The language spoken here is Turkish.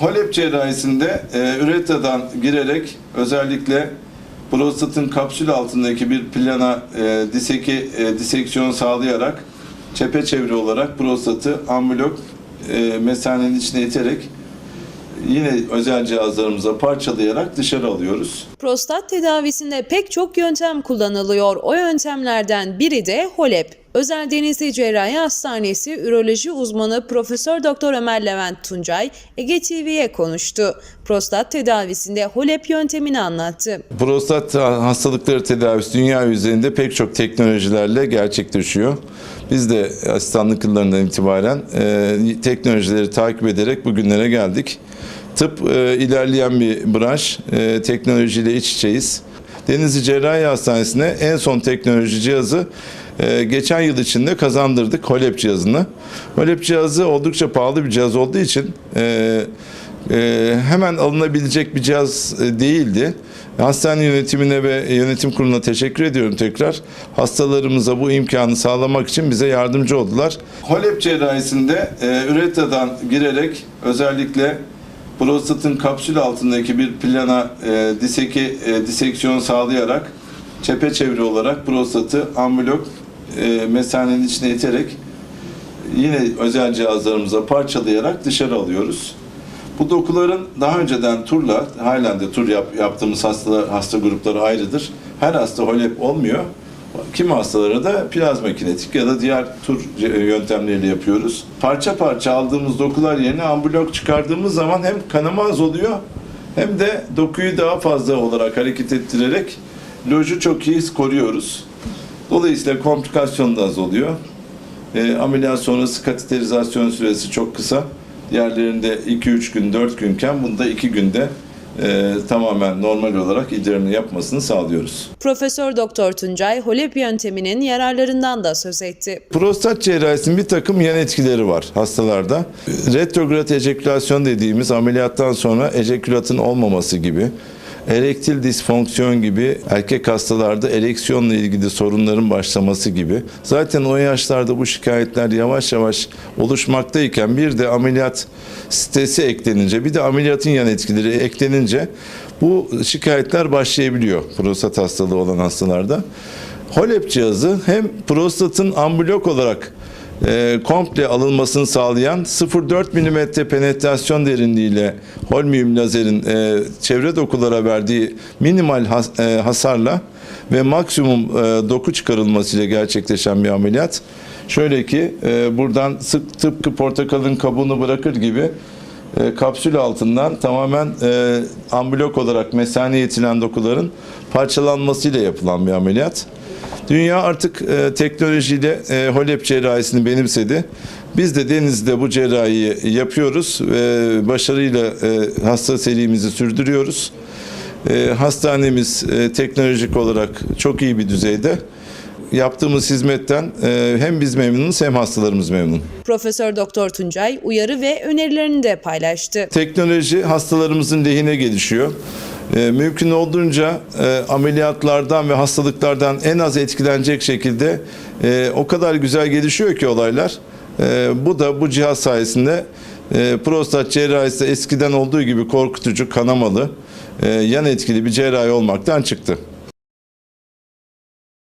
HOLEP cerrahisinde e, üretradan girerek özellikle prostatın kapsül altındaki bir plana e, diseki, e, diseksiyon sağlayarak çepeçevre olarak prostatı ambulok e, mesanenin içine iterek yine özel cihazlarımıza parçalayarak dışarı alıyoruz. Prostat tedavisinde pek çok yöntem kullanılıyor. O yöntemlerden biri de HOLEP. Özel Denizli Cerrahi Hastanesi Üroloji uzmanı Profesör Doktor Ömer Levent Tuncay Ege TV'ye konuştu. Prostat tedavisinde HOLEP yöntemini anlattı. Prostat hastalıkları tedavisi dünya üzerinde pek çok teknolojilerle gerçekleşiyor. Biz de asistanlık yıllarından itibaren e, teknolojileri takip ederek bugünlere geldik. Tıp e, ilerleyen bir branş, e, teknolojiyle iç içeyiz. Denizli Cerrahi Hastanesi'ne en son teknoloji cihazı e, geçen yıl içinde kazandırdık HOLEP cihazını. HOLEP cihazı oldukça pahalı bir cihaz olduğu için e, hemen alınabilecek bir cihaz e, değildi. Hastane yönetimine ve yönetim kuruluna teşekkür ediyorum tekrar. Hastalarımıza bu imkanı sağlamak için bize yardımcı oldular. HOLEP cerrahisinde e, üretradan girerek özellikle prostatın kapsül altındaki bir plana e, diseki, diseksiyon sağlayarak çepeçevre olarak prostatı ambulok e, mesanenin içine iterek yine özel cihazlarımıza parçalayarak dışarı alıyoruz. Bu dokuların daha önceden turla, halen de tur yap, yaptığımız hasta, hasta grupları ayrıdır. Her hasta HOLEP olmuyor. Kim hastalara da plazma kinetik ya da diğer tur yöntemleriyle yapıyoruz. Parça parça aldığımız dokular yerine ambulok çıkardığımız zaman hem kanama az oluyor hem de dokuyu daha fazla olarak hareket ettirerek loju çok iyi koruyoruz. Dolayısıyla komplikasyon da az oluyor. E, ameliyat sonrası kateterizasyon süresi çok kısa. Diğerlerinde 2-3 gün, 4 günken bunda 2 günde e, tamamen normal olarak idrarını yapmasını sağlıyoruz. Profesör Doktor Tuncay HOLEP yönteminin yararlarından da söz etti. Prostat cerrahisinin bir takım yan etkileri var hastalarda. Retrograd ejekülasyon dediğimiz ameliyattan sonra ejekülatın olmaması gibi, erektil disfonksiyon gibi erkek hastalarda ereksiyonla ilgili sorunların başlaması gibi. Zaten o yaşlarda bu şikayetler yavaş yavaş oluşmaktayken bir de ameliyat stresi eklenince bir de ameliyatın yan etkileri eklenince bu şikayetler başlayabiliyor prostat hastalığı olan hastalarda. HOLEP cihazı hem prostatın ambulok olarak e, komple alınmasını sağlayan 0,4 mm penetrasyon derinliğiyle holmium lazerin e, çevre dokulara verdiği minimal has- e, hasarla ve maksimum e, doku çıkarılmasıyla gerçekleşen bir ameliyat. Şöyle ki e, buradan sık tıpkı portakalın kabuğunu bırakır gibi e, kapsül altından tamamen e, ambulok olarak mesaneye itilen dokuların parçalanmasıyla yapılan bir ameliyat. Dünya artık e, teknolojiyle e, HOLEP cerrahisini benimsedi. Biz de Denizli'de bu cerrahiyi yapıyoruz ve başarıyla e, hasta serimizi sürdürüyoruz. E, hastanemiz e, teknolojik olarak çok iyi bir düzeyde. Yaptığımız hizmetten e, hem biz memnunuz hem hastalarımız memnun. Profesör Doktor Tuncay uyarı ve önerilerini de paylaştı. Teknoloji hastalarımızın lehine gelişiyor. Ee, mümkün olduğunca e, ameliyatlardan ve hastalıklardan en az etkilenecek şekilde e, o kadar güzel gelişiyor ki olaylar. E, bu da bu cihaz sayesinde e, prostat cerrahisi eskiden olduğu gibi korkutucu, kanamalı, e, yan etkili bir cerrahi olmaktan çıktı.